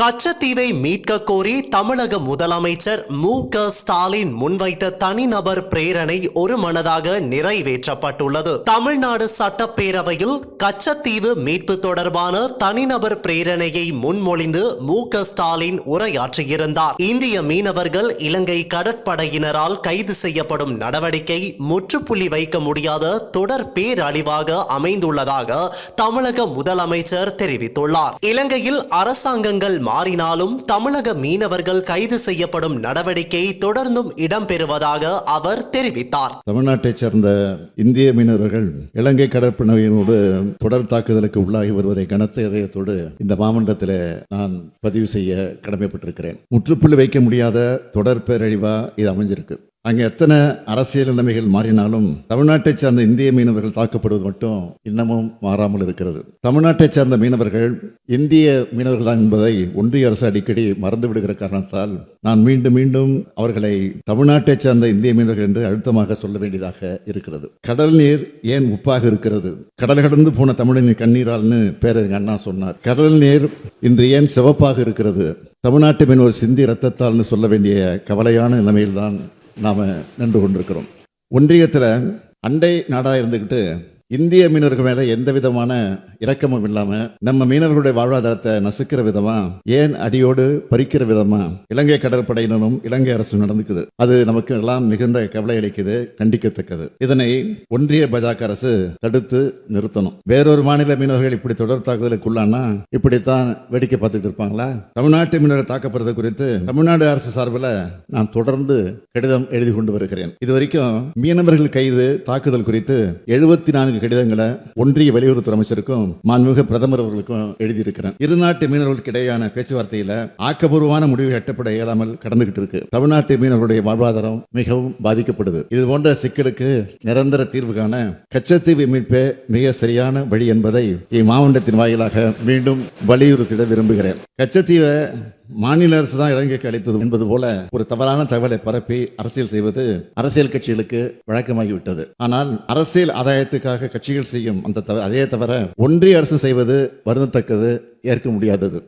கச்சத்தீவை மீட்க கோரி தமிழக முதலமைச்சர் மு க ஸ்டாலின் முன்வைத்த தனிநபர் பிரேரணை ஒரு மனதாக நிறைவேற்றப்பட்டுள்ளது. தமிழ்நாடு சட்டப்பேரவையில் கச்சத்தீவு மீட்பு தொடர்பான தனிநபர் பிரேரணையை முன்மொழிந்து மு க ஸ்டாலின் உரையாற்றியிருந்தார். இந்திய மீனவர்கள் இலங்கை கடற்படையினரால் கைது செய்யப்படும் நடவடிக்கை முற்றுப்புள்ளி வைக்க முடியாத தொடர் பேரழிவாக அமைந்துள்ளதாக தமிழக முதலமைச்சர் தெரிவித்துள்ளார். இலங்கையில் அரசாங்கங்கள் மாறினாலும் தமிழக மீனவர்கள் கைது செய்யப்படும் நடவடிக்கை தொடர்ந்தும் இடம்பெறுவதாக அவர் தெரிவித்தார். தமிழ்நாட்டைச் சேர்ந்த இந்திய மீனவர்கள் இலங்கை கடற்படையினரோடு தொடர் தாக்குதலுக்கு உள்ளாகி வருவதை கனத்த இதயத்தோடு இந்த மாமண்டத்தில் நான் பதிவு செய்ய கடமைப்பட்டிருக்கிறேன். முற்றுப்புள்ளி வைக்க முடியாத தொடர் பேரழிவா இது அமைஞ்சிருக்கு. அங்கே எத்தனை அரசியல் நிலைமைகள் மாறினாலும் தமிழ்நாட்டைச் சேர்ந்த இந்திய மீனவர்கள் தாக்கப்படுவது மட்டும் இன்னமும் மாறாமல் இருக்கிறது. தமிழ்நாட்டைச் சேர்ந்த மீனவர்கள் இந்திய மீனவர்கள் தான் என்பதை ஒன்றிய அரசு அடிக்கடி மறந்து விடுகிற காரணத்தால் நான் மீண்டும் மீண்டும் அவர்களை தமிழ்நாட்டைச் சேர்ந்த இந்திய மீனவர்கள் என்று அழுத்தமாக சொல்ல வேண்டியதாக இருக்கிறது. கடல் நீர் ஏன் உப்பாக இருக்கிறது? கடல் கடந்து போன தமிழின் கண்ணீரால்னு பேரறிஞர் அண்ணா சொன்னார். கடல் நீர் இன்று ஏன் சிவப்பாக இருக்கிறது? தமிழ்நாட்டு மீனவர் சிந்தி ரத்தத்தால்னு சொல்ல வேண்டிய கவலையான நிலைமையில்தான் நாம் நின்று கொண்டிருக்கிறோம். ஒன்றியத்தில் அண்டை நாடாக இருந்துக்கிட்டு இந்திய மீனவர்கள் மேலே எந்த விதமான இரக்கமும் இல்லாமல் நம்ம மீனவர்களுடைய வாழ்வாதாரத்தை நசுக்கிற விதமா ஏன் அடியோடு பறிக்கிற விதமா இலங்கை கடற்படையினரும் இலங்கை அரசும் நடந்துக்குது. அது நமக்கு எல்லாம் மிகுந்த கவலை அளிக்குது கண்டிக்கத்தக்கது. இதனை ஒன்றிய பாஜக அரசு தடுத்து நிறுத்தணும். வேறொரு மாநில மீனவர்கள் இப்படி தொடர் தாக்குதலுக்குள்ளானா இப்படித்தான் வேடிக்கை பார்த்துட்டு இருப்பாங்களா? தமிழ்நாட்டு மீனவர்கள் தாக்கப்படுறது குறித்து தமிழ்நாடு அரசு சார்பில் நான் தொடர்ந்து கடிதம் எழுதி கொண்டு வருகிறேன். இது வரைக்கும் மீனவர்கள் கைது தாக்குதல் குறித்து எழுபத்தி நான்கு கடிதங்களை ஒன்றிய வெளியுறவுத்துறை அமைச்சருக்கும் மாண்புமிகு பிரதமர் அவர்களுக்கும் எழுதியிருக்கிறேன். இரு நாட்டு மீனவர்களுக்கு இடையான பேச்சுவார்த்தையில ஆக்கப்பூர்வமான முடிவு எட்டப்பட இயலாமல் கடந்துகிட்டு இருக்கு. தமிழ்நாட்டு மீனவர்களுடைய வாழ்வாதாரம் மிகவும் பாதிக்கப்படுது. இது போன்ற சிக்கலுக்கு நிரந்தர தீர்வு காண கச்சத்தீவு மீட்பே மிக சரியான வழி என்பதை இம்மாவட்டத்தின் வாயிலாக மீண்டும் வலியுறுத்திட விரும்புகிறேன். கச்சத்தீவை மாநில அரசு தான் இலங்கைக்கு அளித்தது என்பது போல ஒரு தவறான தகவலை பரப்பி அரசியல் செய்வது அரசியல் கட்சிகளுக்கு வழக்கமாகிவிட்டது. ஆனால் அரசியல் ஆதாயத்துக்காக கட்சிகள் செய்யும் அந்த அதே தவிர ஒன்றிய அரசு செய்வது வருந்தத்தக்கது ஏற்க முடியாதது.